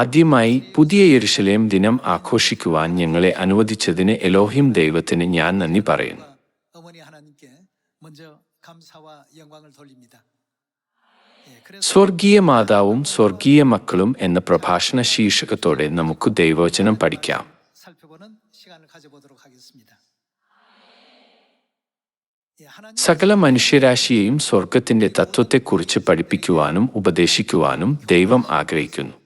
ആദ്യമായി പുതിയ യെരുഷലേം ദിനം ആഘോഷിക്കുവാൻ ഞങ്ങളെ അനുവദിച്ചതിന് എലോഹിം ദൈവത്തിന് ഞാൻ നന്ദി പറയുന്നു. സ്വർഗീയ മാതാവും സ്വർഗീയ മക്കളും എന്ന പ്രഭാഷണ ശീർഷകത്തോടെ നമുക്ക് ദൈവവചനം പഠിക്കാം. സകല മനുഷ്യരാശിയെയും സ്വർഗത്തിന്റെ തത്വത്തെക്കുറിച്ച് പഠിപ്പിക്കുവാനും ഉപദേശിക്കുവാനും ദൈവം ആഗ്രഹിക്കുന്നു.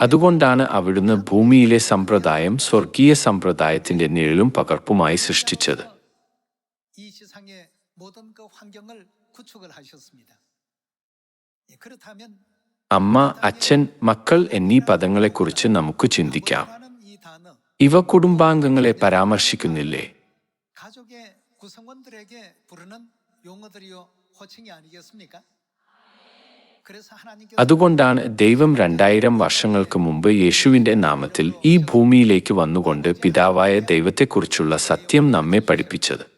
അതുകൊണ്ടാണ് അവിടുന്ന് ഭൂമിയിലെ സമ്പ്രദായം സ്വർഗീയ സമ്പ്രദായത്തിന്റെ നിഴലും പകർപ്പുമായി സൃഷ്ടിച്ചത് 이 세상의 모든 그 환경을 구축을 하셨습니다. 예, 그렇다면 അമ്മ അച്ഛൻ മക്കൾ എന്നീ പദങ്ങളെക്കുറിച്ച് നമുക്ക് ചിന്തിക്കാം 하는 이 단어 ഇവ കുടുംബാംഗങ്ങളെ പരാമർശിക്കുന്നില്ലേ 가족의 구성원들에게 부르는 용어들이요 호칭이 아니겠습니까? അതുകൊണ്ടാണ് ദൈവം രണ്ടായിരം വർഷങ്ങൾക്ക് മുമ്പ് യേശുവിന്റെ നാമത്തിൽ ഈ ഭൂമിയിലേക്ക് വന്നുകൊണ്ട് പിതാവായ ദൈവത്തെക്കുറിച്ചുള്ള സത്യം നമ്മെ പഠിപ്പിച്ചത്.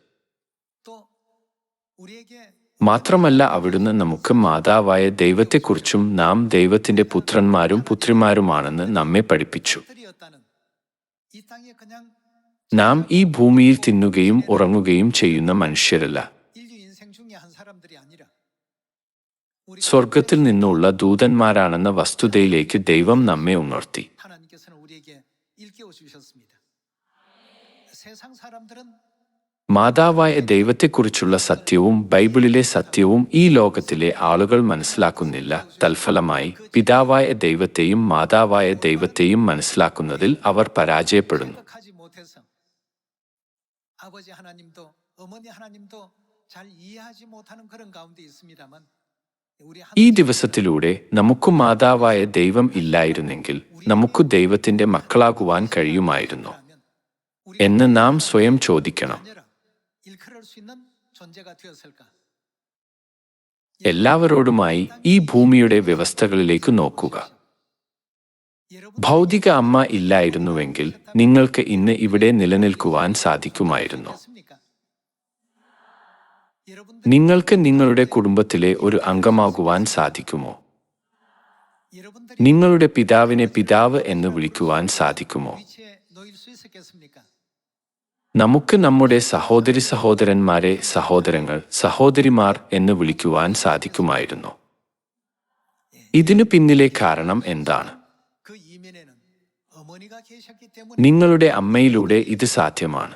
മാത്രമല്ല അവിടുന്ന് നമുക്ക് മാതാവായ ദൈവത്തെക്കുറിച്ചും നാം ദൈവത്തിന്റെ പുത്രന്മാരും പുത്രിമാരുമാണെന്ന് നമ്മെ പഠിപ്പിച്ചു. നാം ഈ ഭൂമിയിൽ തിന്നുകയും ഉറങ്ങുകയും ചെയ്യുന്ന മനുഷ്യരല്ല. സ്വർഗത്തിൽ നിന്നുള്ള ദൂതന്മാരാണെന്ന വസ്തുതയിലേക്ക് ദൈവം നമ്മെ ഉണർത്തി 하나님께서는 우리에게 일깨워 주셨습니다. 세상 사람들은 മാതാവായ ദൈവത്തെക്കുറിച്ചുള്ള സത്യവും ബൈബിളിലെ സത്യവും ഈ ലോകത്തിലെ ആളുകൾ മനസ്സിലാക്കുന്നില്ല തൽഫലമായി പിതാവായ ദൈവത്തെയും മാതാവായ ദൈവത്തെയും മനസ്സിലാക്കുന്നതിൽ അവർ പരാജയപ്പെടുന്നു 생각하지 못해서 아버지 하나님도 어머니 하나님도 잘 이해하지 못하는 그런 가운데 있습니다만 우리 ഈ ദിവസത്തിലൂടെ നമുക്ക് മാതാവായ ദൈവം ഇല്ലായിരുന്നെങ്കിൽ നമുക്ക് ദൈവത്തിന്റെ മക്കളാകുവാൻ കഴിയുമായിരുന്നു. എന്ന് നാം സ്വയം ചോദിക്കണം. എല്ലാവരോടുമായി ഈ ഭൂമിയുടെ വ്യവസ്ഥകളിലേക്ക് നോക്കുക. ഭൗതിക അമ്മ ഇല്ലായിരുന്നുവെങ്കിൽ നിങ്ങൾക്ക് ഇന്ന് ഇവിടെ നിലനിൽക്കുവാൻ സാധിക്കുമായിരുന്നു. നിങ്ങൾക്ക് നിങ്ങളുടെ കുടുംബത്തിലെ ഒരു അംഗമാകുവാൻ സാധിക്കുമോ? നിങ്ങളുടെ പിതാവിനെ പിതാവ് എന്ന് വിളിക്കുവാൻ സാധിക്കുമോ? നമുക്ക് നമ്മുടെ സഹോദരി സഹോദരന്മാരെ സഹോദരങ്ങൾ സഹോദരിമാർ എന്ന് വിളിക്കുവാൻ സാധിക്കുമായിരുന്നു. ഇതിനു പിന്നിലെ കാരണം എന്താണ്? നിങ്ങളുടെ അമ്മയിലൂടെ ഇത് സാധ്യമാണ്.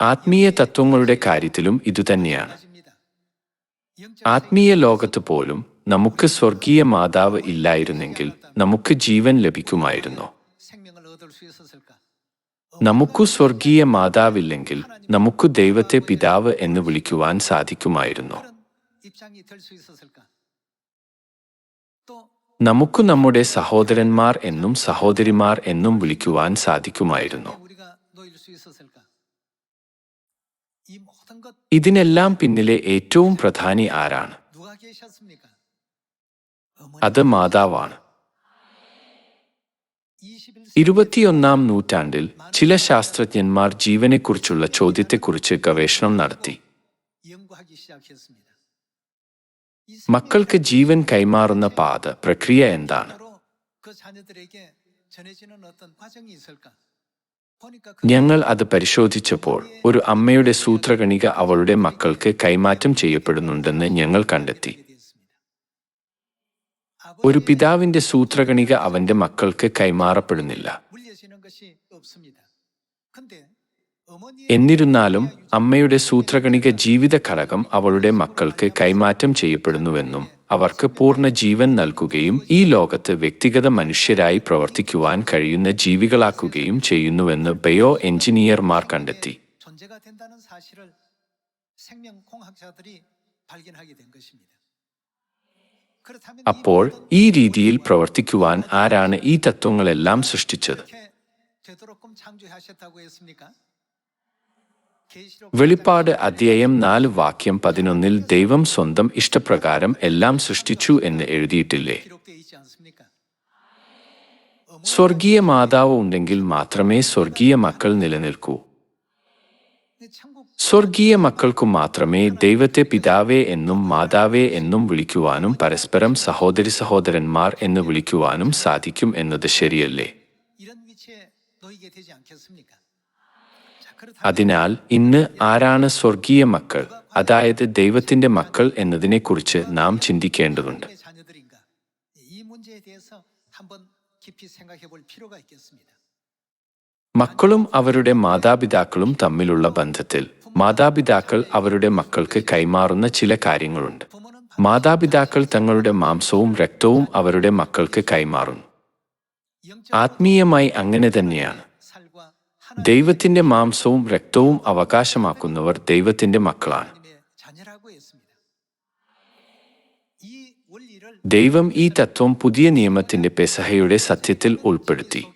ആത്മീയ തത്വങ്ങളുടെ കാര്യത്തിലും ഇതുതന്നെയാണ് ആത്മീയ ലോകത്ത് പോലും നമുക്ക് സ്വർഗീയ മാതാവ് ഇല്ലായിരുന്നെങ്കിൽ നമുക്ക് ജീവൻ ലഭിക്കുമായിരുന്നു. നമുക്കു സ്വർഗീയ മാതാവില്ലെങ്കിൽ നമുക്ക് ദൈവത്തെ പിതാവ് എന്ന് വിളിക്കുവാൻ സാധിക്കുമായിരുന്നു. നമുക്ക് നമ്മുടെ സഹോദരന്മാർ എന്നും സഹോദരിമാർ എന്നും വിളിക്കുവാൻ സാധിക്കുമായിരുന്നു. ഇതിനെല്ലാം പിന്നിലെ ഏറ്റവും പ്രധാനി ആരാണ്? അത് മാതാവാണ്. ഇരുപത്തിയൊന്നാം നൂറ്റാണ്ടിൽ ചില ശാസ്ത്രജ്ഞന്മാർ ജീവനെക്കുറിച്ചുള്ള ചോദ്യത്തെക്കുറിച്ച് ഗവേഷണം നടത്തി. മക്കൾക്ക് ജീവൻ കൈമാറുന്ന പാത പ്രക്രിയ എന്താണ്? ഞങ്ങൾ അത് പരിശോധിച്ചപ്പോൾ ഒരു അമ്മയുടെ സൂത്രകണിക അവളുടെ മക്കൾക്ക് കൈമാറ്റം ചെയ്യപ്പെടുന്നുണ്ടെന്ന് ഞങ്ങൾ കണ്ടെത്തി. ഒരു പിതാവിന്റെ സൂത്രകണിക അവന്റെ മക്കൾക്ക് കൈമാറപ്പെടുന്നില്ല. 물려지는 것이 없습니다. 근데 어머니의 എന്നിരുന്നാലും അമ്മയുടെ സൂത്രകണിക ജീവിത ഘടകം അവളുടെ മക്കൾക്ക് കൈമാറ്റം ചെയ്യപ്പെടുന്നുവെന്നും അവർക്ക് പൂർണ്ണ ജീവൻ നൽകുകയും ഈ ലോകത്ത് വ്യക്തിഗത മനുഷ്യരായി പ്രവർത്തിക്കുവാൻ കഴിയുന്ന ജീവികളാക്കുകയും ചെയ്യുന്നുവെന്ന് ബയോ എഞ്ചിനീയർമാർ കണ്ടെത്തി 존재가 된다는 사실을 생명공학자들이 발견하게 된 것입니다. 그렇다면 이 അപ്പോൾ 모든 ഈ രീതിയിൽ പ്രവർത്തിക്കുവാൻ ആരാണ് ഈ തത്വങ്ങളെല്ലാം സൃഷ്ടിച്ചത് 이렇게 되도록끔 창조하셨다고 했습니까? വെളിപ്പാട് അധ്യായം നാല് വാക്യം പതിനൊന്നിൽ ദൈവം സ്വന്തം ഇഷ്ടപ്രകാരം എല്ലാം സൃഷ്ടിച്ചു എന്ന് എഴുതിയിട്ടില്ലേ? സ്വർഗീയ മാതാവ് ഉണ്ടെങ്കിൽ മാത്രമേ സ്വർഗീയ മക്കൾ നിലനിൽക്കൂ. സ്വർഗീയ മക്കൾക്കു മാത്രമേ ദൈവത്തെ പിതാവേ എന്നും മാതാവേ എന്നും വിളിക്കുവാനും പരസ്പരം സഹോദരി സഹോദരന്മാർ എന്ന് വിളിക്കുവാനും സാധിക്കും എന്നത് ശരിയല്ലേ? അതിനാൽ ഇന്ന് ആരാണ് സ്വർഗീയ മക്കൾ? അതായത് ദൈവത്തിന്റെ മക്കൾ എന്നതിനെക്കുറിച്ച് നാം ചിന്തിക്കേണ്ടതുണ്ട്. മക്കളും അവരുടെ മാതാപിതാക്കളും തമ്മിലുള്ള ബന്ധത്തിൽ മാതാപിതാക്കൾ അവരുടെ മക്കൾക്ക് കൈമാറുന്ന ചില കാര്യങ്ങളുണ്ട്. മാതാപിതാക്കൾ തങ്ങളുടെ മാംസവും രക്തവും അവരുടെ മക്കൾക്ക് കൈമാറുന്നു. ആത്മീയമായി അങ്ങനെ തന്നെയാണ്. ദൈവത്തിന്റെ മാംസവും രക്തവും അവകാശമാക്കുന്നവർ ദൈവത്തിന്റെ മക്കളാണ്. ദൈവം ഈ തത്വം പുതിയ നിയമത്തിന്റെ പെസഹയുടെ സത്യത്തിൽ ഉൾപ്പെടുത്തി.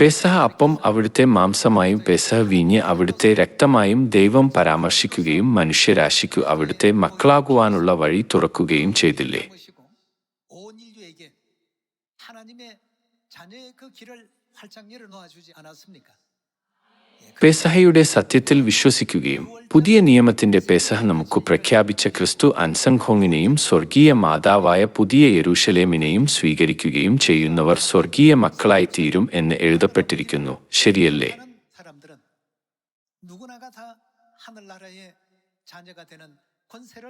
പെസഹ അപ്പം അവിടുത്തെ മാംസമായും പെസഹ വീഞ്ഞ് അവിടുത്തെ രക്തമായും ദൈവം പരാമർശിക്കുകയും മനുഷ്യരാശിക്കു അവിടുത്തെ മക്കളാകുവാനുള്ള വഴി തുറക്കുകയും ചെയ്തില്ലേ? പെസഹയുടെ സത്യത്തിൽ വിശ്വസിക്കുകയും പുതിയ നിയമത്തിന്റെ പെസഹ നമുക്ക് പ്രഖ്യാപിച്ച ക്രിസ്തു അൻസംഘോങ്ങിനെയും സ്വർഗീയ മാതാവായ പുതിയ യെരൂശലേമിനെയും സ്വീകരിക്കുകയും ചെയ്യുന്നവർ സ്വർഗീയ മക്കളായി തീരും എന്ന് എഴുതപ്പെട്ടിരിക്കുന്നു ശരിയല്ലേ 많은 사람들은 누구나가 다 하늘나라의 자녀가 되는 권세를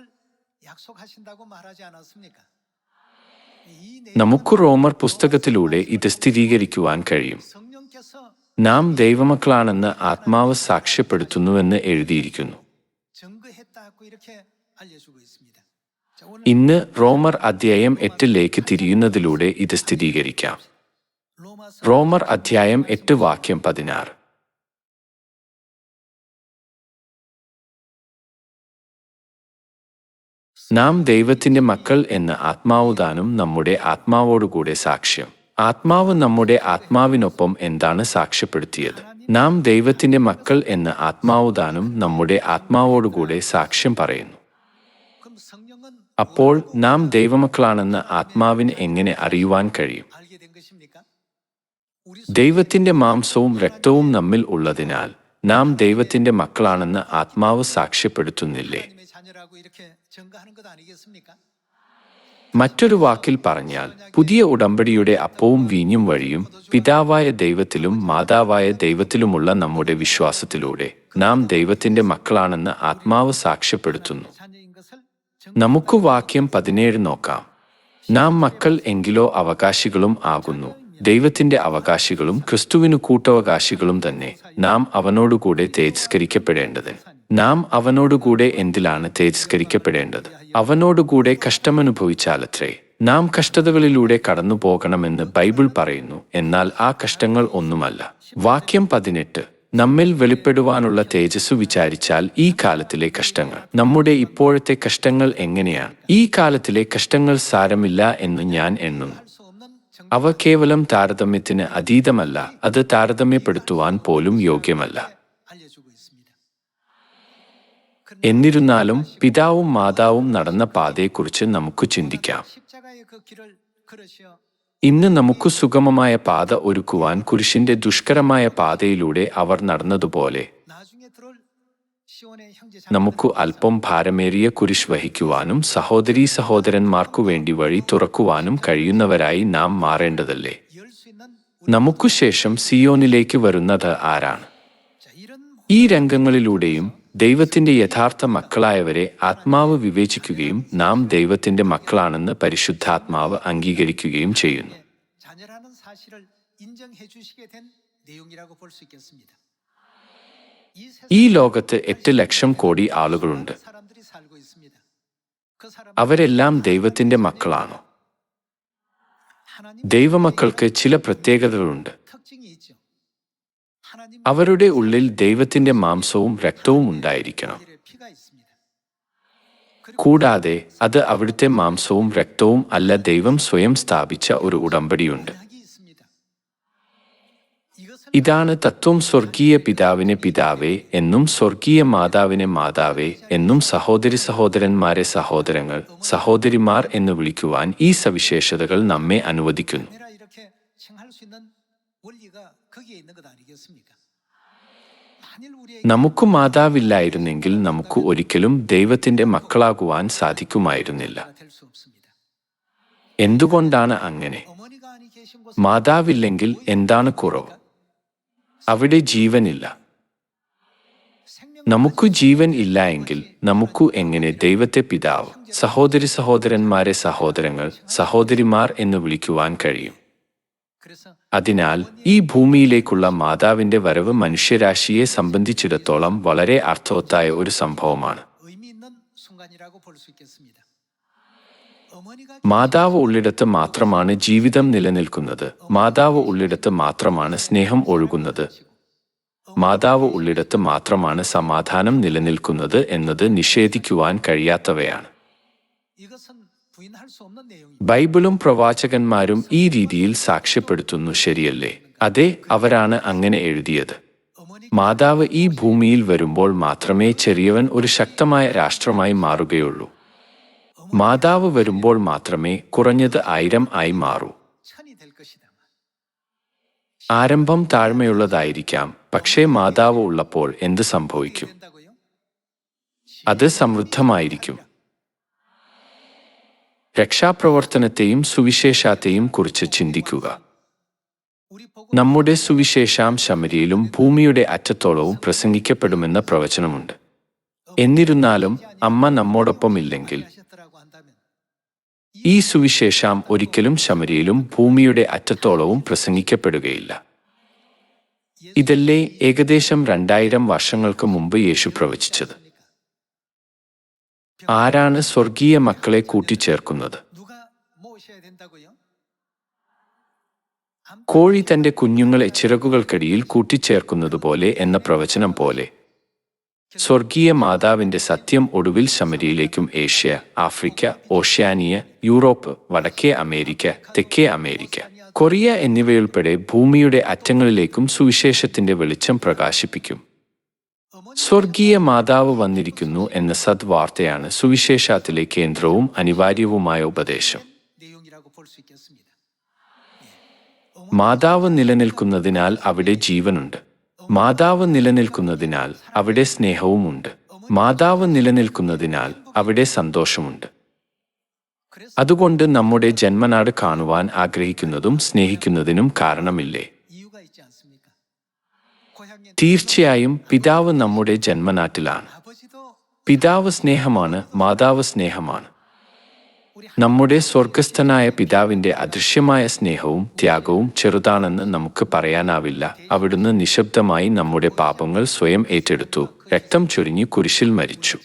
약속하신다고 말하지 않았습니까? നമുക്ക് റോമർ പുസ്തകത്തിലൂടെ ഇത് സ്ഥിരീകരിക്കുവാൻ കഴിയും. നാം ദൈവമക്കളാണെന്ന് ആത്മാവ് സാക്ഷ്യപ്പെടുത്തുന്നുവെന്ന് എഴുതിയിരിക്കുന്നു. ഇന്ന് റോമർ അധ്യായം എട്ടിലേക്ക് തിരിയുന്നതിലൂടെ ഇത് സ്ഥിരീകരിക്കാം. റോമർ അധ്യായം എട്ട് വാക്യം പതിനാറ്. നാം ദൈവത്തിന്റെ മക്കൾ എന്ന ആത്മാവുദാനം നമ്മുടെ ആത്മാവോടുകൂടെ സാക്ഷ്യം. ആത്മാവ് നമ്മുടെ ആത്മാവിനൊപ്പം എന്താണ് സാക്ഷ്യപ്പെടുത്തിയത്? നാം ദൈവത്തിന്റെ മക്കൾ എന്ന ആത്മാവുദാനം നമ്മുടെ ആത്മാവോടുകൂടെ സാക്ഷ്യം പറയുന്നു. അപ്പോൾ നാം ദൈവമക്കളാണെന്ന് ആത്മാവിന് എങ്ങനെ അറിയുവാൻ കഴിയും? ദൈവത്തിന്റെ മാംസവും രക്തവും നമ്മിൽ ഉള്ളതിനാൽ നാം ദൈവത്തിന്റെ മക്കളാണെന്ന് ആത്മാവ് സാക്ഷ്യപ്പെടുത്തുന്നില്ലേ? മറ്റൊരു വാക്കിൽ പറഞ്ഞാൽ പുതിയ ഉടമ്പടിയുടെ അപ്പവും വീഞ്ഞും വഴിയും പിതാവായ ദൈവത്തിലും മാതാവായ ദൈവത്തിലുമുള്ള നമ്മുടെ വിശ്വാസത്തിലൂടെ നാം ദൈവത്തിന്റെ മക്കളാണെന്ന് ആത്മാവ് സാക്ഷ്യപ്പെടുത്തുന്നു. നമുക്ക് വാക്യം പതിനേഴ് നോക്കാം. നാം മക്കൾ എങ്കിലോ അവകാശികളും ആകുന്നു. ദൈവത്തിന്റെ അവകാശികളും ക്രിസ്തുവിനു കൂട്ടവകാശികളും തന്നെ. നാം അവനോടുകൂടെ തേജസ്കരിക്കപ്പെടേണ്ടത് നാം അവനോടുകൂടെ എന്തിലാണ് തേജസ്കരിക്കപ്പെടേണ്ടത്? അവനോടുകൂടെ കഷ്ടമനുഭവിച്ചാലത്രേ? നാം കഷ്ടതകളിലൂടെ കടന്നു പോകണമെന്ന് ബൈബിൾ പറയുന്നു എന്നാൽ ആ കഷ്ടങ്ങൾ ഒന്നുമല്ല. വാക്യം പതിനെട്ട് നമ്മിൽ വെളിപ്പെടുവാനുള്ള തേജസ് വിചാരിച്ചാൽ ഈ കാലത്തിലെ കഷ്ടങ്ങൾ. നമ്മുടെ ഇപ്പോഴത്തെ കഷ്ടങ്ങൾ എങ്ങനെയാണ്? ഈ കാലത്തിലെ കഷ്ടങ്ങൾ സാരമില്ല എന്ന് ഞാൻ എണ്ണുന്നു. അവ കേവലം താരതമ്യത്തിന് അതീതമല്ല അത് താരതമ്യപ്പെടുത്തുവാൻ പോലും യോഗ്യമല്ല. എന്നിരുന്നാലും പിതാവും മാതാവും നടന്ന പാതയെക്കുറിച്ച് നമുക്ക് ചിന്തിക്കാം. ഇന്ന് നമുക്ക് സുഗമമായ പാത ഒരുക്കുവാൻ കുരിശിന്റെ ദുഷ്കരമായ പാതയിലൂടെ അവർ നടന്നതുപോലെ നമുക്ക് അല്പം ഭാരമേറിയ കുരിശ് വഹിക്കുവാനും സഹോദരീ സഹോദരന്മാർക്കു വേണ്ടി വഴി തുറക്കുവാനും കഴിയുന്നവരായി നാം മാറേണ്ടതല്ലേ? നമുക്കു ശേഷം സിയോനിലേക്ക് വരുന്നത് ആരാണ്? ഈ രംഗങ്ങളിലൂടെയും ദൈവത്തിന്റെ യഥാർത്ഥ മക്കളായവരെ ആത്മാവ് വിവേചിക്കുകയും നാം ദൈവത്തിന്റെ മക്കളാണെന്ന് പരിശുദ്ധാത്മാവ് അംഗീകരിക്കുകയും ചെയ്യുന്നു. ഈ ലോകത്ത് എട്ട് ലക്ഷം കോടി ആളുകളുണ്ട്. അവരെല്ലാം ദൈവത്തിന്റെ മക്കളാണോ. ദൈവമക്കൾക്ക് ചില പ്രത്യേകതകളുണ്ട്. അവരുടെ ഉള്ളിൽ ദൈവത്തിന്റെ മാംസവും രക്തവും ഉണ്ടായിരിക്കണം. കൂടാതെ അത് അവിടുത്തെ മാംസവും രക്തവും അല്ല ദൈവം സ്വയം സ്ഥാപിച്ച ഒരു ഉടമ്പടിയുണ്ട്. ഇതാണ് തത്വം സ്വർഗീയ പിതാവിനെ പിതാവേ എന്നും സ്വർഗീയ മാതാവിനെ മാതാവേ എന്നും സഹോദരി സഹോദരന്മാരെ സഹോദരങ്ങൾ സഹോദരിമാർ എന്ന് വിളിക്കുവാൻ ഈ സവിശേഷതകൾ നമ്മെ അനുവദിക്കുന്നു. നമുക്ക് മാതാവില്ലായിരുന്നെങ്കിൽ നമുക്ക് ഒരിക്കലും ദൈവത്തിന്റെ മക്കളാകുവാൻ സാധിക്കുമായിരുന്നില്ല. എന്തുകൊണ്ടാണ് അങ്ങനെ? മാതാവില്ലെങ്കിൽ എന്താണ് കുറവ്? അവിടെ ജീവനില്ല. നമുക്ക് ജീവൻ ഇല്ല എങ്കിൽ നമുക്ക് എങ്ങനെ ദൈവത്തെ പിതാവ് സഹോദരി സഹോദരന്മാരെ സഹോദരങ്ങൾ സഹോദരിമാർ എന്ന് വിളിക്കുവാൻ കഴിയും? അതിനാൽ ഈ ഭൂമിയിലേക്കുള്ള മാതാവിന്റെ വരവ് മനുഷ്യരാശിയെ സംബന്ധിച്ചിടത്തോളം വളരെ അർത്ഥവത്തായ ഒരു സംഭവമാണ്. മാതാവ് ഉള്ളിടത്ത് മാത്രമാണ് ജീവിതം നിലനിൽക്കുന്നത്. മാതാവ് ഉള്ളിടത്ത് മാത്രമാണ് സ്നേഹം ഒഴുകുന്നത്. മാതാവ് ഉള്ളിടത്ത് മാത്രമാണ് സമാധാനം നിലനിൽക്കുന്നത് എന്നത് നിഷേധിക്കുവാൻ കഴിയാത്തവയാണ്. ബൈബിളും പ്രവാചകന്മാരും ഈ രീതിയിൽ സാക്ഷ്യപ്പെടുത്തുന്നു ശരിയല്ലേ? അതെ അവരാണ് അങ്ങനെ എഴുതിയത്. മാതാവ് ഈ ഭൂമിയിൽ വരുമ്പോൾ മാത്രമേ ചെറിയവൻ ഒരു ശക്തമായ രാഷ്ട്രമായി മാറുകയുള്ളൂ. മാതാവ് വരുമ്പോൾ മാത്രമേ കുറഞ്ഞത് ആയിരം ആയി മാറൂ. ആരംഭം താഴ്മയുള്ളതായിരിക്കാം പക്ഷേ മാതാവ് ഉള്ളപ്പോൾ എന്ത് സംഭവിക്കും? അത് സമൃദ്ധമായിരിക്കും. രക്ഷാപ്രവർത്തനത്തെയും സുവിശേഷാത്തെയും കുറിച്ച് ചിന്തിക്കുക. നമ്മുടെ സുവിശേഷാം ശമരിയിലും ഭൂമിയുടെ അറ്റത്തോളവും പ്രസംഗിക്കപ്പെടുമെന്ന പ്രവചനമുണ്ട്. എന്നിരുന്നാലും അമ്മ നമ്മോടൊപ്പം ഇല്ലെങ്കിൽ. ഈ സുവിശേഷാം ഒരിക്കലും ശമരിയിലും ഭൂമിയുടെ അറ്റത്തോളവും പ്രസംഗിക്കപ്പെടുകയില്ല. ഇതല്ലേ ഏകദേശം രണ്ടായിരം വർഷങ്ങൾക്ക് മുമ്പ് യേശു പ്രവചിച്ചത്. ആരാണ് സ്വർഗീയ മക്കളെ കൂട്ടിച്ചേർക്കുന്നത്? കോഴി തന്റെ കുഞ്ഞുങ്ങളെ ചിറകുകൾക്കടിയിൽ കൂട്ടിച്ചേർക്കുന്നത് പോലെ എന്ന പ്രവചനം പോലെ. സ്വർഗീയ മാതാവിന്റെ സത്യം ഒടുവിൽ ശമരിയിലേക്കും ഏഷ്യ ആഫ്രിക്ക ഓഷ്യാനിയ യൂറോപ്പ് വടക്കേ അമേരിക്ക തെക്കേ അമേരിക്ക കൊറിയ എന്നിവയുൾപ്പെടെ ഭൂമിയുടെ അറ്റങ്ങളിലേക്കും സുവിശേഷത്തിന്റെ വെളിച്ചം പ്രകാശിപ്പിക്കും. സ്വർഗീയ മാതാവ് വന്നിരിക്കുന്നു എന്ന സദ്വാർത്തയാണ് സുവിശേഷത്തിലെ കേന്ദ്രവും അനിവാര്യവുമായ ഉപദേശം. മാതാവ് നിലനിൽക്കുന്നതിനാൽ അവിടെ ജീവനുണ്ട്. മാതാവ് നിലനിൽക്കുന്നതിനാൽ അവിടെ സ്നേഹവുമുണ്ട്. മാതാവ് നിലനിൽക്കുന്നതിനാൽ അവിടെ സന്തോഷമുണ്ട്. അതുകൊണ്ട് നമ്മുടെ ജന്മനാട് കാണുവാൻ ആഗ്രഹിക്കുന്നതും സ്നേഹിക്കുന്നതിനും കാരണമില്ലേ? തീർച്ചയായും പിതാവ് നമ്മുടെ ജന്മനാട്ടിലാണ്. പിതാവ് സ്നേഹമാണ് മാതാവ് സ്നേഹമാണ്. നമ്മുടെ സ്വർഗസ്ഥനായ പിതാവിന്റെ അദൃശ്യമായ സ്നേഹവും ത്യാഗവും ചെറുതാണെന്ന് നമുക്ക് പറയാനാവില്ല. അവിടുന്ന് നിശബ്ദമായി നമ്മുടെ പാപങ്ങൾ സ്വയം ഏറ്റെടുത്തു. രക്തം ചൊരിഞ്ഞു കുരിശിൽ മരിച്ചു.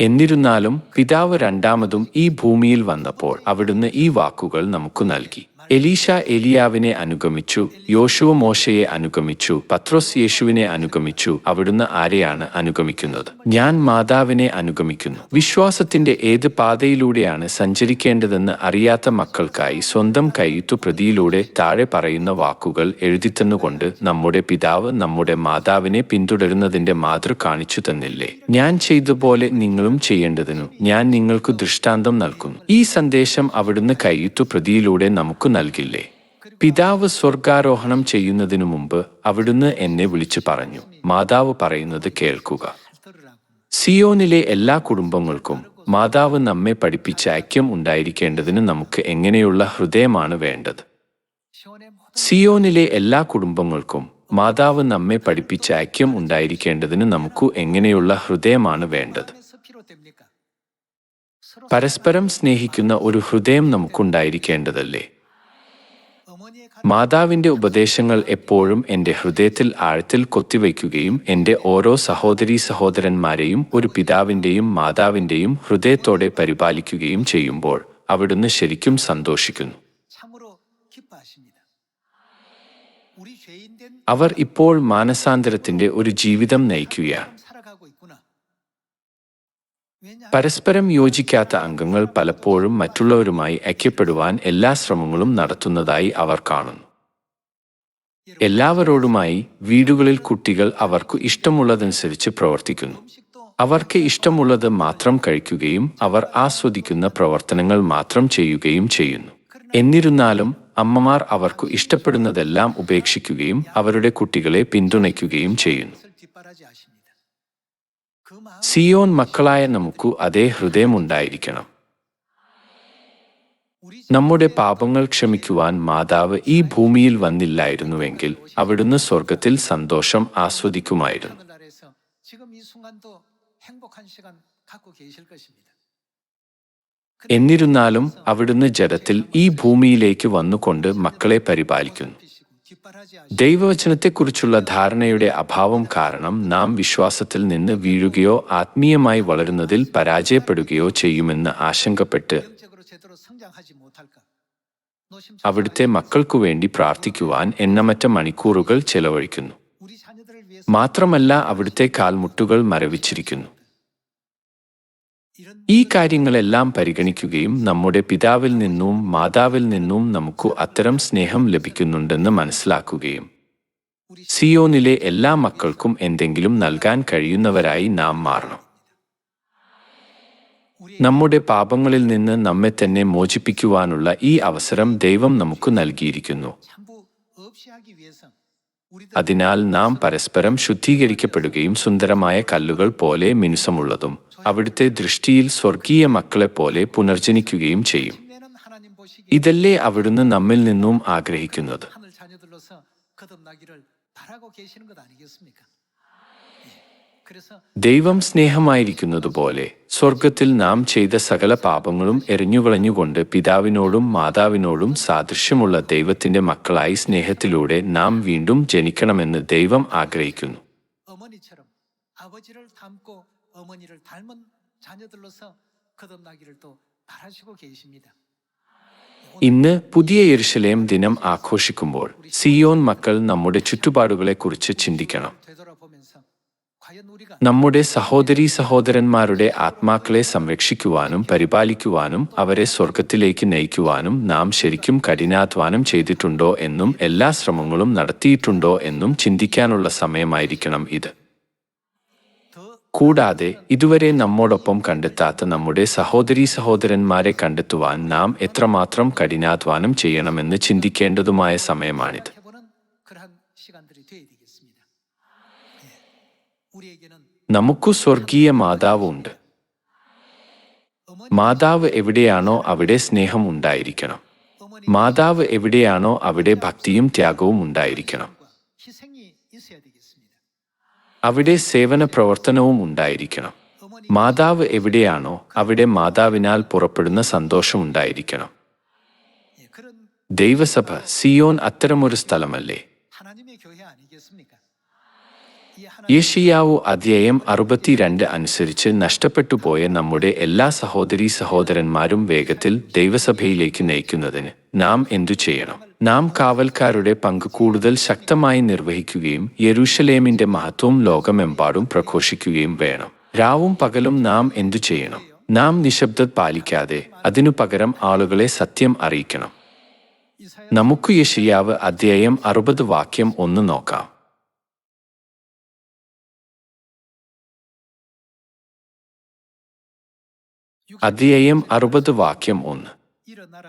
എന്നിരുന്നാലും പിതാവ് രണ്ടാമതും ഈ ഭൂമിയിൽ വന്നപ്പോൾ അവിടുന്ന് ഈ വാക്കുകൾ നമുക്ക് നൽകി. എലീഷ എലിയാവിനെ അനുഗമിച്ചു യോശുവ മോശയെ അനുഗമിച്ചു പത്രോസ് യേശുവിനെ അനുഗമിച്ചു അവിടുന്ന് ആരെയാണ് അനുഗമിക്കുന്നത്? ഞാൻ മാതാവിനെ അനുഗമിക്കുന്നു. വിശ്വാസത്തിന്റെ ഏത് പാതയിലൂടെയാണ് സഞ്ചരിക്കേണ്ടതെന്ന് അറിയാത്ത മക്കൾക്കായി സ്വന്തം കയ്യത്തു പ്രതിയിലൂടെ താഴെ പറയുന്ന വാക്കുകൾ എഴുതിത്തന്നുകൊണ്ട് നമ്മുടെ പിതാവ് നമ്മുടെ മാതാവിനെ പിന്തുടരുന്നതിന്റെ മാതൃ കാണിച്ചു തന്നില്ലേ? ഞാൻ ചെയ്തപോലെ നിങ്ങളും ചെയ്യേണ്ടതിനു. ഞാൻ നിങ്ങൾക്ക് ദൃഷ്ടാന്തം നൽകുന്നു. ഈ സന്ദേശം അവിടുന്ന് കയ്യത്തു പ്രതിയിലൂടെ നമുക്ക് നൽകില്ലേ? പിതാവ് സ്വർഗാരോഹണം ചെയ്യുന്നതിനു മുമ്പ് അവിടുന്ന് എന്നെ വിളിച്ചു പറഞ്ഞു. മാതാവ് പറയുന്നത് കേൾക്കുക. സിയോനിലെ എല്ലാ കുടുംബങ്ങൾക്കും മാതാവ് നമ്മെ പഠിപ്പിച്ച ഐക്യം ഉണ്ടായിരിക്കേണ്ടതിന് നമുക്ക് എങ്ങനെയുള്ള ഹൃദയമാണ് വേണ്ടത്? സിയോനിലെ എല്ലാ കുടുംബങ്ങൾക്കും മാതാവ് നമ്മെ പഠിപ്പിച്ച ഐക്യം ഉണ്ടായിരിക്കേണ്ടതിന് നമുക്ക് എങ്ങനെയുള്ള ഹൃദയമാണ് വേണ്ടത്? പരസ്പരം സ്നേഹിക്കുന്ന ഒരു ഹൃദയം നമുക്കുണ്ടായിരിക്കേണ്ടതല്ലേ? മാതാവിന്റെ ഉപദേശങ്ങൾ എപ്പോഴും എന്റെ ഹൃദയത്തിൽ ആഴത്തിൽ കൊത്തിവയ്ക്കുകയും എന്റെ ഓരോ സഹോദരീ സഹോദരന്മാരെയും ഒരു പിതാവിന്റെയും മാതാവിന്റെയും ഹൃദയത്തോടെ പരിപാലിക്കുകയും ചെയ്യുമ്പോൾ അവിടുന്ന് ശരിക്കും സന്തോഷിക്കുന്നു. അവർ ഇപ്പോൾ മാനസാന്തരത്തിന്റെ ഒരു ജീവിതം നയിക്കുകയാണ്. പരസ്പരം യോജിക്കാത്ത അംഗങ്ങൾ പലപ്പോഴും മറ്റുള്ളവരുമായി ഐക്യപ്പെടുവാൻ എല്ലാ ശ്രമങ്ങളും നടത്തുന്നതായി അവർ കാണുന്നു. എല്ലാവരോടുമായി വീടുകളിൽ കുട്ടികൾ അവർക്ക് ഇഷ്ടമുള്ളതനുസരിച്ച് പ്രവർത്തിക്കുന്നു. അവർക്ക് ഇഷ്ടമുള്ളത് മാത്രം കഴിക്കുകയും അവർ ആസ്വദിക്കുന്ന പ്രവർത്തനങ്ങൾ മാത്രം ചെയ്യുകയും ചെയ്യുന്നു. എന്നിരുന്നാലും അമ്മമാർ അവർക്ക് ഇഷ്ടപ്പെടുന്നതെല്ലാം ഉപേക്ഷിക്കുകയും അവരുടെ കുട്ടികളെ പിന്തുണയ്ക്കുകയും ചെയ്യുന്നു. സിയോൻ മക്കളായ നമുക്ക് അതേ ഹൃദയമുണ്ടായിരിക്കണം. നമ്മുടെ പാപങ്ങൾ ക്ഷമിക്കുവാൻ മാതാവ് ഈ ഭൂമിയിൽ വന്നില്ലായിരുന്നുവെങ്കിൽ അവിടുന്ന് സ്വർഗത്തിൽ സന്തോഷം ആസ്വദിക്കുമായിരുന്നു. എന്നിരുന്നാലും അവിടുന്ന് ജലത്തിൽ ഈ ഭൂമിയിലേക്ക് വന്നുകൊണ്ട് മക്കളെ പരിപാലിക്കുന്നു. ദൈവവചനത്തെക്കുറിച്ചുള്ള ധാരണയുടെ അഭാവം കാരണം നാം വിശ്വാസത്തിൽ നിന്ന് വീഴുകയോ ആത്മീയമായി വളരുന്നതിൽ പരാജയപ്പെടുകയോ ചെയ്യുമെന്ന് ആശങ്കപ്പെട്ട് അവിടുത്തെ മക്കൾക്കു വേണ്ടി പ്രാർത്ഥിക്കുവാൻ എണ്ണമറ്റ മണിക്കൂറുകൾ ചെലവഴിക്കുന്നു. മാത്രമല്ല അവിടുത്തെ കാൽമുട്ടുകൾ മരവിച്ചിരിക്കുന്നു. ഈ കാര്യങ്ങളെല്ലാം പരിഗണിക്കുകയും നമ്മുടെ പിതാവിൽ നിന്നും മാതാവിൽ നിന്നും നമുക്ക് അത്തരം സ്നേഹം ലഭിക്കുന്നുണ്ടെന്ന് മനസ്സിലാക്കുകയും സിയോനിലെ എല്ലാ മക്കൾക്കും എന്തെങ്കിലും നൽകാൻ കഴിയുന്നവരായി നാം മാറണം. നമ്മുടെ പാപങ്ങളിൽ നിന്ന് നമ്മെ തന്നെ മോചിപ്പിക്കുവാനുള്ള ഈ അവസരം ദൈവം നമുക്ക് നൽകിയിരിക്കുന്നു. അതിനാൽ നാം പരസ്പരം ശുദ്ധീകരിക്കപ്പെടുകയും സുന്ദരമായ കല്ലുകൾ പോലെ മിനുസമുള്ളതും അവിടുത്തെ ദൃഷ്ടിയിൽ സ്വർഗീയ മക്കളെപ്പോലെ പുനർജനിക്കുകയും ചെയ്യും. ഇതല്ലേ അവിടുന്ന് നമ്മിൽ നിന്നും ആഗ്രഹിക്കുന്നത്? ദൈവം സ്നേഹമായിരിക്കുന്നതുപോലെ സ്വർഗത്തിൽ നാം ചെയ്ത സകല പാപങ്ങളും എറിഞ്ഞുകളഞ്ഞുകൊണ്ട് പിതാവിനോടും മാതാവിനോടും സാദൃശ്യമുള്ള ദൈവത്തിന്റെ മക്കളായി സ്നേഹത്തിലൂടെ നാം വീണ്ടും ജനിക്കണമെന്ന് ദൈവം ആഗ്രഹിക്കുന്നു. ഇന്ന് പുതിയ യെരുഷലേം ദിനം ആഘോഷിക്കുമ്പോൾ സിയോൻ മക്കൾ നമ്മുടെ ചുറ്റുപാടുകളെക്കുറിച്ച് ചിന്തിക്കണം. നമ്മുടെ സഹോദരീ സഹോദരന്മാരുടെ ആത്മാക്കളെ സംരക്ഷിക്കുവാനും പരിപാലിക്കുവാനും അവരെ സ്വർഗത്തിലേക്ക് നയിക്കുവാനും നാം ശരിക്കും കഠിനാധ്വാനം ചെയ്തിട്ടുണ്ടോ എന്നും എല്ലാ ശ്രമങ്ങളും നടത്തിയിട്ടുണ്ടോ എന്നും ചിന്തിക്കാനുള്ള സമയമായിരിക്കണം ഇത്. കൂടാതെ ഇതുവരെ നമ്മോടൊപ്പം കണ്ടെത്താത്ത നമ്മുടെ സഹോദരീ സഹോദരന്മാരെ കണ്ടെത്തുവാൻ നാം എത്രമാത്രം കഠിനാധ്വാനം ചെയ്യണമെന്ന് ചിന്തിക്കേണ്ടതുമായ സമയമാണിത്. നമുക്കു സ്വർഗീയ മാതാവുണ്ട്. മാതാവ് എവിടെയാണോ അവിടെ സ്നേഹം ഉണ്ടായിരിക്കണം. മാതാവ് എവിടെയാണോ അവിടെ ഭക്തിയും ത്യാഗവും ഉണ്ടായിരിക്കണം. അവിടെ സേവന പ്രവർത്തനവും ഉണ്ടായിരിക്കണം. മാതാവ് എവിടെയാണോ അവിടെ മാതാവിനാൽ പുറപ്പെടുന്ന സന്തോഷമുണ്ടായിരിക്കണം ദൈവസഭ സിയോൻ അത്തരമൊരു സ്ഥലമല്ലേ? യഷിയാവു അധ്യായം അറുപത്തിരണ്ട് അനുസരിച്ച് നഷ്ടപ്പെട്ടുപോയ നമ്മുടെ എല്ലാ സഹോദരീ സഹോദരന്മാരും വേഗത്തിൽ ദൈവസഭയിലേക്ക് നയിക്കുന്നതിന് നാം എന്തു ചെയ്യണം? നാം കാവൽക്കാരുടെ പങ്ക് കൂടുതൽ ശക്തമായി നിർവഹിക്കുകയും യരുഷലേമിന്റെ മഹത്വം ലോകമെമ്പാടും പ്രഘോഷിക്കുകയും വേണം. രാവും പകലും നാം എന്തു ചെയ്യണം? നാം നിശബ്ദത പാലിക്കാതെ അതിനു പകരം ആളുകളെ സത്യം അറിയിക്കണം. നമുക്ക് യഷിയാവ് അധ്യായം അറുപത് വാക്യം ഒന്ന് നോക്കാം. അധ്യായം അറുപത് വാക്യം ഒന്ന്.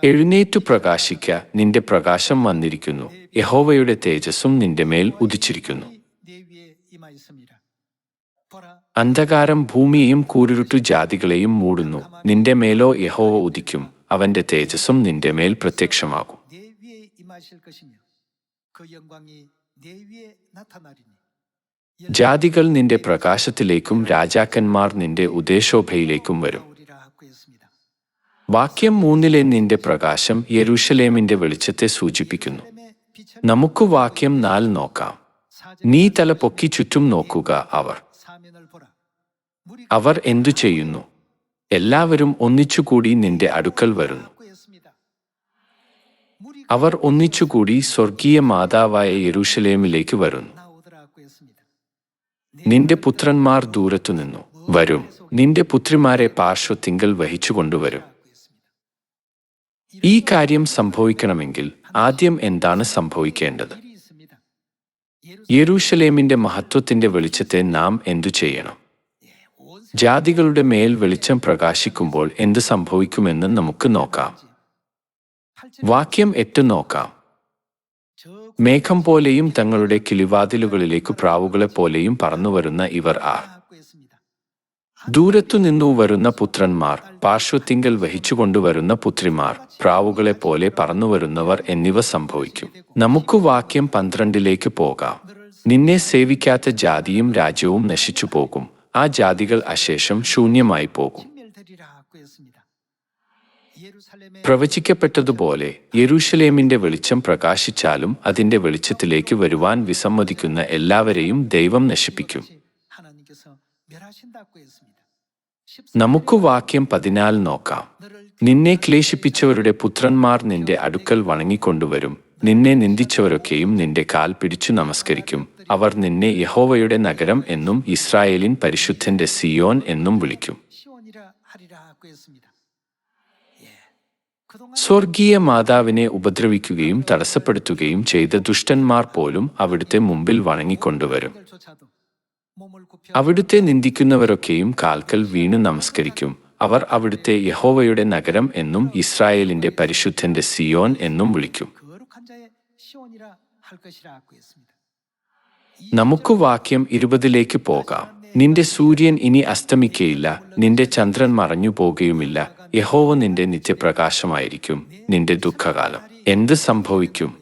എഴുന്നേറ്റു പ്രകാശിക്ക നിന്റെ പ്രകാശം വന്നിരിക്കുന്നു. യഹോവയുടെ തേജസ്സും നിന്റെ മേൽ ഉദിച്ചിരിക്കുന്നു. അന്ധകാരം ഭൂമിയെയും കൂരുരുട്ടു ജാതികളെയും മൂടുന്നു. നിന്റെ മേലോ യഹോവ ഉദിക്കും. അവന്റെ തേജസ്സും നിന്റെ മേൽ പ്രത്യക്ഷമാകും. ജാതികൾ നിന്റെ പ്രകാശത്തിലേക്കും രാജാക്കന്മാർ നിന്റെ ഉദ്ദേശോഭയിലേക്കും വരും. വാക്യം മൂന്നിലെ നിന്റെ പ്രകാശം യരുഷലേമിന്റെ വെളിച്ചത്തെ സൂചിപ്പിക്കുന്നു. നമുക്ക് വാക്യം നാല് നോക്കാം. നീ തല പൊക്കി ചുറ്റും നോക്കുക അവർ. അവർ എന്തു ചെയ്യുന്നു? എല്ലാവരും ഒന്നിച്ചുകൂടി നിന്റെ അടുക്കൽ വരുന്നു. അവർ ഒന്നിച്ചുകൂടി സ്വർഗീയ മാതാവായ യരുഷലേമിലേക്ക് വരുന്നു. നിന്റെ പുത്രന്മാർ ദൂരത്തു നിന്നു. വരും. നിന്റെ പുത്രിമാരെ പാർശ്വത്തിങ്കൽ വഹിച്ചു കൊണ്ടുവരും. ഈ കാര്യം സംഭവിക്കണമെങ്കിൽ ആദ്യം എന്താണ് സംഭവിക്കേണ്ടത്? യെരൂഷലേമിന്റെ മഹത്വത്തിന്റെ വെളിച്ചത്തെ നാം എന്തു ചെയ്യണം? ജാതികളുടെ മേൽ വെളിച്ചം പ്രകാശിക്കുമ്പോൾ എന്ത് സംഭവിക്കുമെന്ന് നമുക്ക് നോക്കാം. വാക്യം എട്ട് നോക്കാം. മേഘം പോലെയും തങ്ങളുടെ കിളിവാതിലുകളിലേക്ക് പ്രാവുകളെ പോലെയും പറന്നു വരുന്ന ഇവർ ആർ. ദൂരത്തു നിന്നു വരുന്ന പുത്രന്മാർ പാർശ്വത്തിങ്കൽ വഹിച്ചുകൊണ്ടുവരുന്ന പുത്രിമാർ പ്രാവുകളെ പോലെ പറന്നു വരുന്നവർ എന്നിവ സംഭവിക്കും. നമുക്ക് വാക്യം പന്ത്രണ്ടിലേക്ക് പോകാം. നിന്നെ സേവിക്കാത്ത ജാതിയും രാജ്യവും നശിച്ചു പോകും ആ ജാതികൾ അശേഷം ശൂന്യമായി പോകും. പ്രവചിക്കപ്പെട്ടതുപോലെ യരൂഷലേമിന്റെ വെളിച്ചം പ്രകാശിച്ചാലും അതിന്റെ വെളിച്ചത്തിലേക്ക് വരുവാൻ വിസമ്മതിക്കുന്ന എല്ലാവരെയും ദൈവം നശിപ്പിക്കും. നമുക്ക് വാക്യം പതിനാല് നോക്കാം. നിന്നെ ക്ലേശിപ്പിച്ചവരുടെ പുത്രന്മാർ നിന്റെ അടുക്കൽ വണങ്ങിക്കൊണ്ടുവരും. നിന്നെ നിന്ദിച്ചവരൊക്കെയും നിന്റെ കാൽ പിടിച്ചു നമസ്കരിക്കും. അവർ നിന്നെ യഹോവയുടെ നഗരം എന്നും ഇസ്രായേലിൻ പരിശുദ്ധന്റെ സിയോൻ എന്നും വിളിക്കും. സ്വർഗീയ മാതാവിനെ ഉപദ്രവിക്കുകയും തടസ്സപ്പെടുത്തുകയും ചെയ്ത ദുഷ്ടന്മാർ പോലും അവിടുത്തെ മുമ്പിൽ വണങ്ങിക്കൊണ്ടുവരും. അവിടുത്തെ നിന്ദിക്കുന്നവരൊക്കെയും കാൽക്കൽ വീണ് നമസ്കരിക്കും. അവർ അവിടുത്തെ യഹോവയുടെ നഗരം എന്നും ഇസ്രായേലിന്റെ പരിശുദ്ധന്റെ സിയോൻ എന്നും വിളിക്കും. നമുക്ക് വാക്യം ഇരുപതിലേക്ക് പോകാം. നിന്റെ സൂര്യൻ ഇനി അസ്തമിക്കയില്ല. നിന്റെ ചന്ദ്രൻ മറഞ്ഞു പോകുകയുമില്ല യഹോവ നിന്റെ നിത്യപ്രകാശമായിരിക്കും നിന്റെ ദുഃഖകാലം എന്ത് സംഭവിക്കും?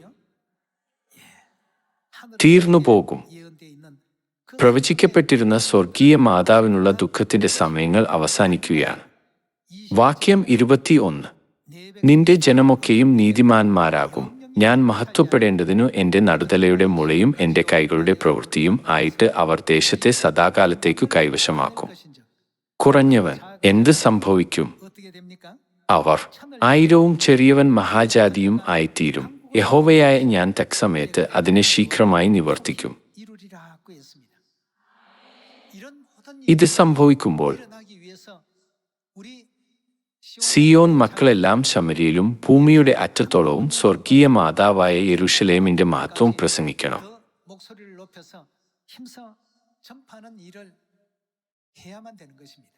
തീർന്നു പോകും. പ്രവചിക്കപ്പെട്ടിരുന്ന സ്വർഗീയ മാതാവിനുള്ള ദുഃഖത്തിന്റെ സമയങ്ങൾ അവസാനിക്കുകയാണ്. വാക്യം ഇരുപത്തി ഒന്ന് നിന്റെ ജനമൊക്കെയും നീതിമാന്മാരാകും. ഞാൻ മഹത്വപ്പെടേണ്ടതിനു എന്റെ നടുതലയുടെ മുളയും എന്റെ കൈകളുടെ പ്രവൃത്തിയും ആയിട്ട് അവർ ദേശത്തെ സദാകാലത്തേക്കു കൈവശമാക്കും. കുറഞ്ഞവൻ എന്ത് സംഭവിക്കും? അവർ ആയിരവും ചെറിയവൻ മഹാജാതിയും ആയിത്തീരും യഹോവയായ ഞാൻ തക്സമയത്ത് അതിനെ ശീഘ്രമായി നിവർത്തിക്കും 이루리라 하고 했습니다. 이런 모든 ഇത് സംഭവിക്കുമ്പോൾ 일이 일어나기 위해서 우리 시온 സിയോൻ മക്കളെല്ലാം ശമരിയിലും ഭൂമിയുടെ അറ്റത്തോളവും സ്വർഗീയ മാതാവായ യെരുഷലേമിന്റെ മഹത്വം പ്രസംഗിക്കണം 그 목소리를 높여서 힘써 전파하는 일을 해야만 되는 것입니다.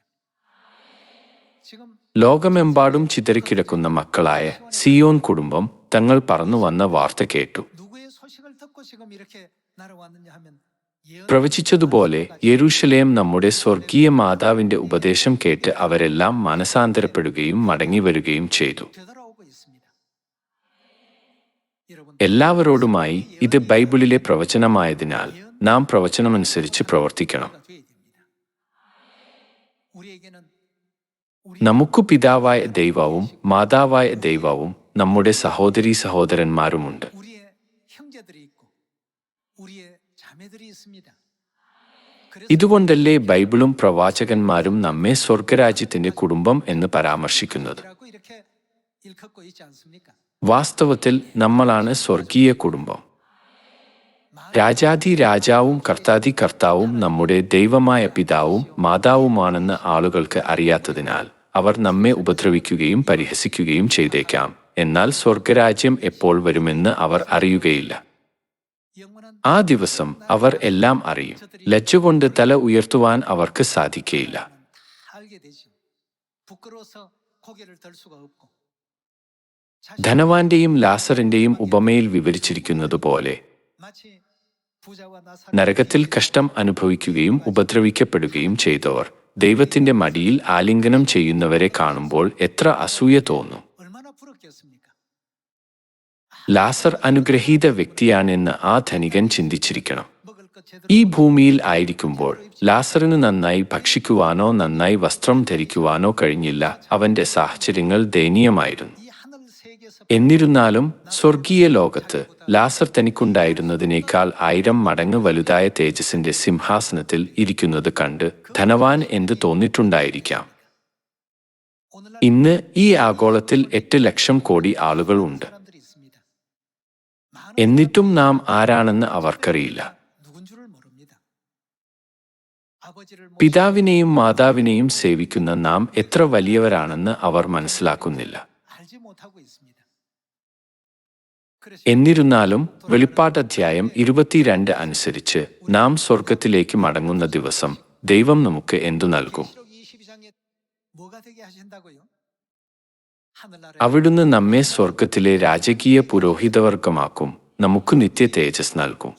ലോകമെമ്പാടും ചിതറിക്കിടക്കുന്ന മക്കളായ സിയോൻ കുടുംബം തങ്ങൾ പറന്നു വന്ന വാർത്ത കേട്ടു. പ്രവചിച്ചതുപോലെ യരുഷലേം നമ്മുടെ സ്വർഗീയ മാതാവിന്റെ ഉപദേശം കേട്ട് അവരെല്ലാം മനസാന്തരപ്പെടുകയും മടങ്ങി വരികയും ചെയ്തു. എല്ലാവരോടുമായി ഇത് ബൈബിളിലെ പ്രവചനമായതിനാൽ നാം പ്രവചനമനുസരിച്ച് പ്രവർത്തിക്കണം. നമുക്ക് പിതാവായ ദൈവവും മാതാവായ ദൈവവും നമ്മുടെ സഹോദരി സഹോദരന്മാരുമുണ്ട്. ഇതുകൊണ്ടല്ലേ ബൈബിളും പ്രവാചകന്മാരും നമ്മെ സ്വർഗരാജ്യത്തിന്റെ കുടുംബം എന്ന് പരാമർശിക്കുന്നത്? വാസ്തവത്തിൽ നമ്മളാണ് സ്വർഗീയ കുടുംബം. രാജാതി രാജാവും കർത്താതി കർത്താവും നമ്മുടെ ദൈവമായ പിതാവും മാതാവുമാണെന്ന് ആളുകൾക്ക് അറിയാത്തതിനാൽ അവർ നമ്മെ ഉപദ്രവിക്കുകയും പരിഹസിക്കുകയും ചെയ്തേക്കാം. എന്നാൽ സ്വർഗരാജ്യം എപ്പോൾ വരുമെന്ന് അവർ അറിയുകയില്ല. ആ ദിവസം അവർ എല്ലാം അറിയും. ലജ്ജകൊണ്ട് തല ഉയർത്തുവാൻ അവർക്ക് സാധിക്കയില്ല. ധനവാന്റെയും ലാസറിന്റെയും ഉപമയിൽ വിവരിച്ചിരിക്കുന്നതുപോലെ നരകത്തിൽ കഷ്ടം അനുഭവിക്കുകയും ഉപദ്രവിക്കപ്പെടുകയും ചെയ്തവർ. ദൈവത്തിന്റെ മടിയിൽ ആലിംഗനം ചെയ്യുന്നവരെ കാണുമ്പോൾ എത്ര അസൂയ തോന്നും. ലാസർ അനുഗ്രഹീത വ്യക്തിയാണെന്ന് ആ ധനികൻ ചിന്തിച്ചിരിക്കണം. ഈ ഭൂമിയിൽ ആയിരിക്കുമ്പോൾ ലാസറിന് നന്നായി ഭക്ഷിക്കുവാനോ നന്നായി വസ്ത്രം ധരിക്കുവാനോ കഴിഞ്ഞില്ല. അവന്റെ സാഹചര്യങ്ങൾ ദയനീയമായിരുന്നു. എന്നിരുന്നാലും സ്വർഗീയ ലോകത്ത് ലാസർ തനിക്കുണ്ടായിരുന്നതിനേക്കാൾ ആയിരം മടങ്ങ് വലുതായ തേജസിന്റെ സിംഹാസനത്തിൽ ഇരിക്കുന്നത് കണ്ട് ധനവാൻ എന്ത് തോന്നിയിട്ടുണ്ടായിരിക്കാം? ഇന്ന് ഈ ആഗോളത്തിൽ എട്ട് ലക്ഷം കോടി ആളുകളുണ്ട് എന്നിട്ടും നാം ആരാണെന്ന് അവർക്കറിയില്ല. പിതാവിനെയും മാതാവിനെയും സേവിക്കുന്ന നാം എത്ര വലിയവരാണെന്ന് അവർ മനസ്സിലാക്കുന്നില്ല. എന്നിരുന്നാലും വെളിപ്പാട്ടധ്യായം ഇരുപത്തിരണ്ട് അനുസരിച്ച് നാം സ്വർഗത്തിലേക്ക് മടങ്ങുന്ന ദിവസം ദൈവം നമുക്ക് എന്തു നൽകും? അവിടുന്ന് നമ്മെ സ്വർഗത്തിലെ രാജകീയ പുരോഹിതവർഗമാക്കും നമുക്ക് നിത്യ തേജസ് നൽകും.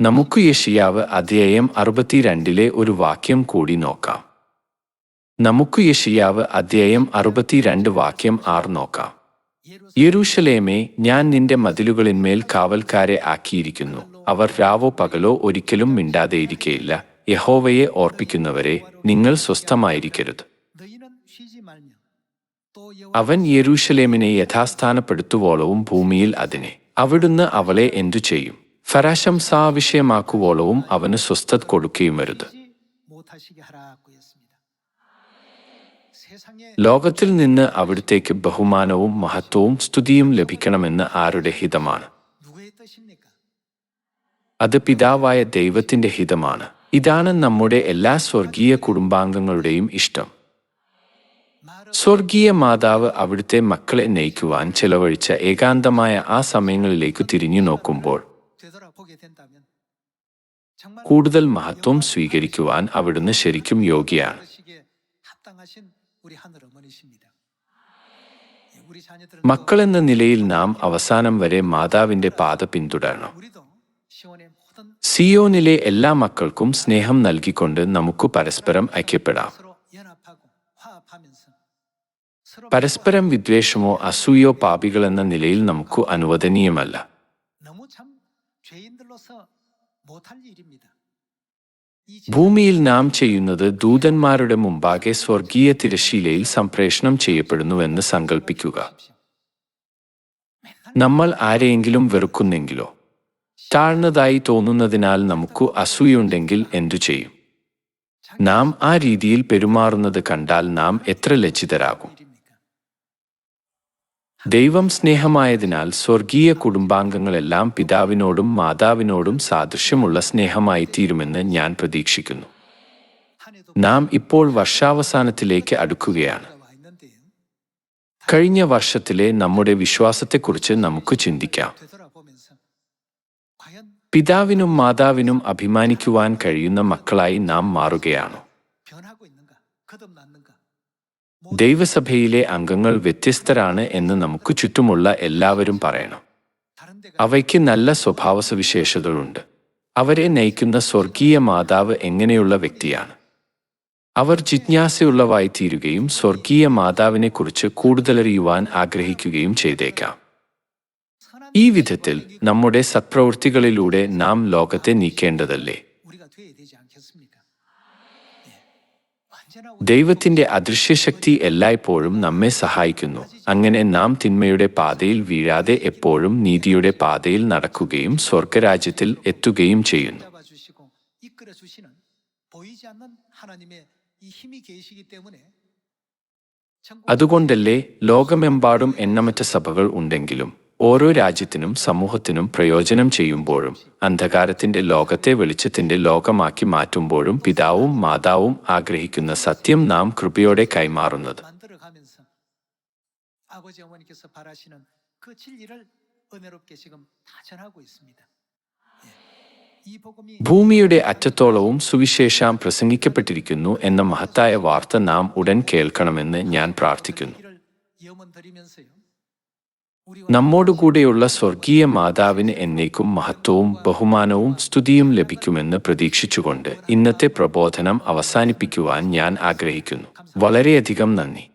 നമുക്ക് യഷിയാവ് അധ്യായം അറുപത്തിരണ്ടിലെ ഒരു വാക്യം കൂടി നോക്കാം. നമുക്ക് യഷിയാവ് അധ്യായം അറുപത്തിരണ്ട് വാക്യം ആറ് നോക്കാം. യെരൂഷലേമേ ഞാൻ നിന്റെ മതിലുകളിന്മേൽ കാവൽക്കാരെ ആക്കിയിരിക്കുന്നു. അവർ രാവോ പകലോ ഒരിക്കലും മിണ്ടാതെയിരിക്കയില്ല യഹോവയെ ഓർപ്പിക്കുന്നവരെ നിങ്ങൾ സ്വസ്ഥമായിരിക്കരുത്. അവൻ യെരൂഷലേമിനെ യഥാസ്ഥാനപ്പെടുത്തുവോളവും ഭൂമിയിൽ അതിനെ. അവിടുന്ന് അവളെ എന്തു ചെയ്യും? ഫരാശംസാവിഷയമാക്കുവോളവും അവന് സ്വസ്ഥത കൊടുക്കുകയും വരുത്. ലോകത്തിൽ നിന്ന് അവിടത്തേക്ക് ബഹുമാനവും മഹത്വവും സ്തുതിയും ലഭിക്കണമെന്ന് ആരുടെ ഹിതമാണ്? അത് പിതാവായ ദൈവത്തിന്റെ ഹിതമാണ്. ഇതാണ് നമ്മുടെ എല്ലാ സ്വർഗീയ കുടുംബാംഗങ്ങളുടെയും ഇഷ്ടം. സ്വർഗീയ മാതാവ് അവിടുത്തെ മക്കളെ നയിക്കുവാൻ ചെലവഴിച്ച ഏകാന്തമായ ആ സമയങ്ങളിലേക്ക് തിരിഞ്ഞു നോക്കുമ്പോൾ കൂടുതൽ മഹത്വം സ്വീകരിക്കുവാൻ അവിടുന്ന് ശരിക്കും യോഗ്യയാണ്. മക്കളെന്ന നിലയിൽ നാം അവസാനം വരെ മാതാവിന്റെ പാത പിന്തുടരണം. സിയോനിലെ എല്ലാ മക്കൾക്കും സ്നേഹം നൽകിക്കൊണ്ട് നമുക്ക് പരസ്പരം ഐക്യപ്പെടാം. പരസ്പരം വിദ്വേഷമോ അസൂയോ പാപികളെന്ന നിലയിൽ നമുക്ക് അനുവദനീയമല്ല. ഭൂമിയിൽ നാം ചെയ്യുന്നത് ദൂതന്മാരുടെ മുമ്പാകെ സ്വർഗീയ തിരശീലയിൽ സംപ്രേഷണം ചെയ്യപ്പെടുന്നുവെന്ന് സങ്കൽപ്പിക്കുക. നമ്മൾ ആരെയെങ്കിലും വെറുക്കുന്നെങ്കിലോ? താഴ്ന്നതായി തോന്നുന്നതിനാൽ നമുക്ക് അസൂയുണ്ടെങ്കിൽ എന്തു ചെയ്യും? നാം ആ രീതിയിൽ പെരുമാറുന്നത് കണ്ടാൽ നാം എത്ര ലജ്ജിതരാകും? ദൈവം സ്നേഹമായതിനാൽ സ്വർഗീയ കുടുംബാംഗങ്ങളെല്ലാം പിതാവിനോടും മാതാവിനോടും സാദൃശ്യമുള്ള സ്നേഹമായി തീരുമെന്ന് ഞാൻ പ്രതീക്ഷിക്കുന്നു. നാം ഇപ്പോൾ വർഷാവസാനത്തിലേക്ക് അടുക്കുകയാണ്. കഴിഞ്ഞ വർഷത്തിലെ നമ്മുടെ വിശ്വാസത്തെക്കുറിച്ച് നമുക്ക് ചിന്തിക്കാം. പിതാവിനും മാതാവിനും അഭിമാനിക്കുവാൻ കഴിയുന്ന മക്കളായി നാം മാറുകയാണോ. ദൈവസഭയിലെ അംഗങ്ങൾ വ്യത്യസ്തരാണ് എന്ന് നമുക്ക് ചുറ്റുമുള്ള എല്ലാവരും പറയണം. അവയ്ക്ക് നല്ല സ്വഭാവ സവിശേഷതകളുണ്ട് അവരെ നയിക്കുന്ന സ്വർഗീയ മാതാവ് എങ്ങനെയുള്ള വ്യക്തിയാണ്? അവർ ജിജ്ഞാസയുള്ളവായിത്തീരുകയും സ്വർഗീയ കൂടുതൽ കൂടുതലറിയുവാൻ ആഗ്രഹിക്കുകയും ചെയ്തേക്കാം. ഈ വിധത്തിൽ നമ്മുടെ സത്പ്രവൃത്തികളിലൂടെ നാം ലോകത്തെ നീക്കേണ്ടതല്ലേ? ദൈവത്തിന്റെ അദൃശ്യശക്തി എല്ലായ്പ്പോഴും നമ്മെ സഹായിക്കുന്നു. അങ്ങനെ നാം തിന്മയുടെ പാതയിൽ വീഴാതെ എപ്പോഴും നീതിയുടെ പാതയിൽ നടക്കുകയും സ്വർഗരാജ്യത്തിൽ എത്തുകയും ചെയ്യുന്നു. 잡아 주시고 이끌어 주시는 보이지 않는 하나님의 이 힘이 계시기 때문에 천국 അതുകൊണ്ടല്ലേ ലോകമെമ്പാടും എണ്ണമറ്റ സഭകൾ ഉണ്ടെങ്കിലും ഓരോ രാജ്യത്തിനും സമൂഹത്തിനും പ്രയോജനം ചെയ്യുമ്പോഴും അന്ധകാരത്തിന്റെ ലോകത്തെ വെളിച്ചത്തിന്റെ ലോകമാക്കി മാറ്റുമ്പോഴും പിതാവും മാതാവും ആഗ്രഹിക്കുന്ന സത്യം നാം കൃപയോടെ കൈമാറുന്നത് 만들어 가면서 아버지 어머니께서 바라시는 그 진리를 은혜롭게 지금 다 전하고 있습니다. ഭൂമിയുടെ അറ്റത്തോളവും സുവിശേഷം പ്രസംഗിക്കപ്പെട്ടിരിക്കുന്നു എന്ന മഹത്തായ വാർത്ത നാം ഉടൻ കേൾക്കണമെന്ന് ഞാൻ പ്രാർത്ഥിക്കുന്നു. നമ്മോടുകൂടെയുള്ള സ്വർഗീയ മാതാവിന് എന്നേക്കും മഹത്വവും ബഹുമാനവും സ്തുതിയും ലഭിക്കുമെന്ന് പ്രതീക്ഷിച്ചുകൊണ്ട് ഇന്നത്തെ പ്രബോധനം അവസാനിപ്പിക്കുവാൻ ഞാൻ ആഗ്രഹിക്കുന്നു. വളരെയധികം നന്ദി.